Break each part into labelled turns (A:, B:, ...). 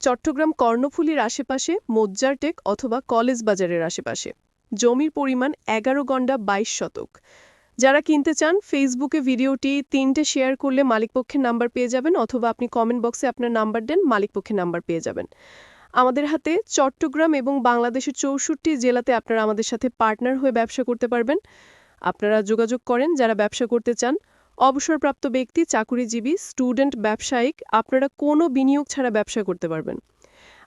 A: চট্টগ্রাম কর্ণফুলীর আশেপাশে মোজ্জারটেক অথবা কলেজ বাজারের আশেপাশে। জমির পরিমাণ এগারো গন্ডা বাইশ শতক। যারা কিনতে চান, ফেসবুকে ভিডিওটি তিনটে শেয়ার করলে মালিকপক্ষের নাম্বার পেয়ে যাবেন অথবা আপনি কমেন্ট বক্সে আপনার নাম্বার দেন, মালিকপক্ষের নাম্বার পেয়ে যাবেন। আমাদের হাতে চট্টগ্রাম এবং বাংলাদেশের চৌষট্টি জেলাতে আপনারা আমাদের সাথে পার্টনার হয়ে ব্যবসা করতে পারবেন। আপনারা যোগাযোগ করেন, যারা ব্যবসা করতে চান অবসরপ্রাপ্ত ব্যক্তি, চাকুরিজীবী, স্টুডেন্ট, ব্যবসায়িক, আপনারা কোনো বিনিয়োগ ছাড়া ব্যবসা করতে পারবেন।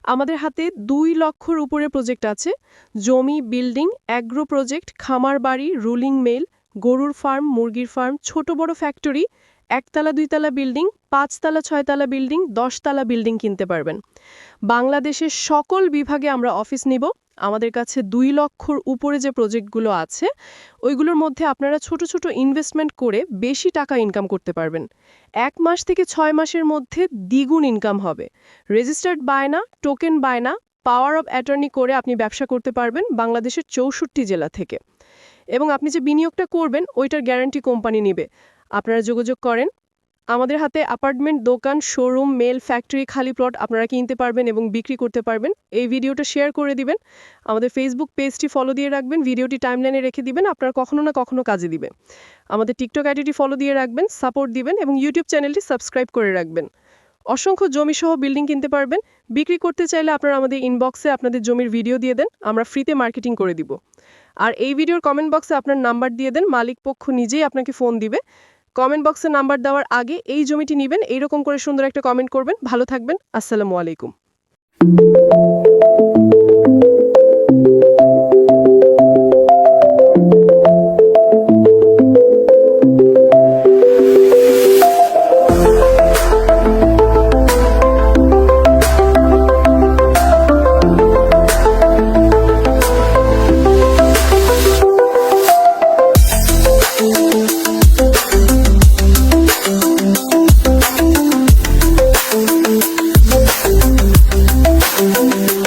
A: আমাদের হাতে দুই লক্ষর উপরে প্রজেক্ট আছে। জমি, বিল্ডিং, অ্যাগ্রো প্রজেক্ট, খামার বাড়ি, রুলিং মেল, গরুর ফার্ম, মুরগির ফার্ম, ছোট বড় ফ্যাক্টরি, একতলা, দুইতলা বিল্ডিং, পাঁচতলা, ছয়তলা বিল্ডিং, দশতলা বিল্ডিং কিনতে পারবেন। বাংলাদেশের সকল বিভাগে আমরা অফিস নিব। আমাদের কাছে দুই লক্ষর উপরে যে প্রজেক্টগুলো আছে, ওইগুলোর মধ্যে আপনারা ছোট ছোট ইনভেস্টমেন্ট করে বেশি টাকা ইনকাম করতে পারবেন। এক মাস থেকে ছয় মাসের মধ্যে দ্বিগুণ ইনকাম হবে। রেজিস্টার্ড বায়না টোকেন বায়না পাওয়ার অফ অ্যাটর্নি করে আপনি ব্যবসা করতে পারবেন বাংলাদেশের চৌষট্টি জেলা থেকে। এবং আপনি যে বিনিয়োগটা করবেন, ওইটার গ্যারান্টি কোম্পানি নেবে। আপনারা যোগাযোগ করেন আমাদের হাতে অ্যাপার্টমেন্ট দোকান শোরুম মেল ফ্যাক্টরি খালি প্লট আপনারা কিনতে পারবেন এবং বিক্রি করতে পারবেন। এই ভিডিওটা শেয়ার করে দিবেন। আমাদের ফেসবুক পেজটি ফলো দিয়ে রাখবেন। ভিডিওটি টাইমলাইনে রেখে দিবেন। আপনার কখনো না কখনো কাজে দিবে আমাদের টিকটক আইডিটি ফলো দিয়ে রাখবেন সাপোর্ট দিবেন এবং ইউটিউব চ্যানেলটি সাবস্ক্রাইব করে রাখবেন। অসংখ্য জমি সহ বিল্ডিং কিনতে পারবেন। বিক্রি করতে চাইলে আপনারা আমাদের ইনবক্সে আপনাদের জমির ভিডিও দিয়ে দেন। আমরা ফ্রিতে মার্কেটিং করে দিব। আর এই ভিডিওর কমেন্ট বক্সে আপনার নাম্বার দিয়ে দেন। মালিক পক্ষ নিজেই আপনাকে ফোন দিবে। কমেন্ট বক্সে নাম্বার দেওয়ার আগে এই জমিটি নেবেন, এইরকম করে সুন্দর একটা কমেন্ট করবেন। ভালো থাকবেন, আসসালামু আলাইকুম। Thank you.